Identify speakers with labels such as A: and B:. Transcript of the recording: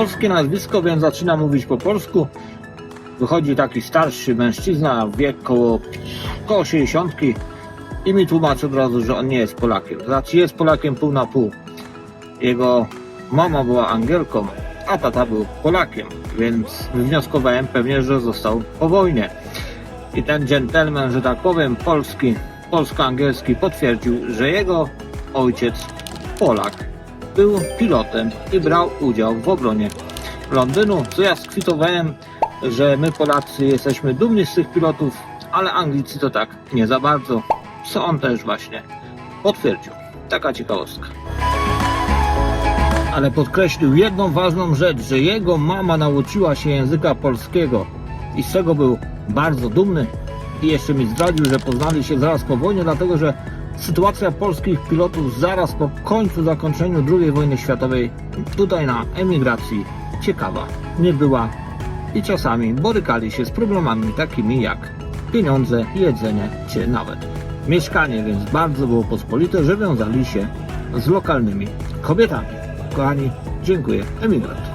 A: polskie nazwisko, więc zaczyna mówić po polsku. Wychodzi taki starszy mężczyzna, wiek koło, koło 60 i mi tłumaczy od razu, że on nie jest Polakiem. Znaczy jest Polakiem pół na pół. Jego mama była Angielką, a tata był Polakiem, więc wnioskowałem pewnie, że został po wojnie. I ten dżentelmen, że tak powiem, polski, polsko-angielski potwierdził, że jego ojciec, Polak, był pilotem i brał udział w obronie Londynu, co ja skwitowałem, że my Polacy jesteśmy dumni z tych pilotów, ale Anglicy to tak nie za bardzo, co on też właśnie potwierdził. Taka ciekawostka. Ale podkreślił jedną ważną rzecz, że jego mama nauczyła się języka polskiego i z czego był bardzo dumny. I jeszcze mi zdradził, że poznali się zaraz po wojnie, dlatego że sytuacja polskich pilotów zaraz po końcu zakończeniu II wojny światowej tutaj na emigracji ciekawa nie była i czasami borykali się z problemami takimi jak pieniądze, jedzenie czy nawet mieszkanie, więc bardzo było pospolite, że wiązali się z lokalnymi kobietami. Kochani, dziękuję. Emigrant.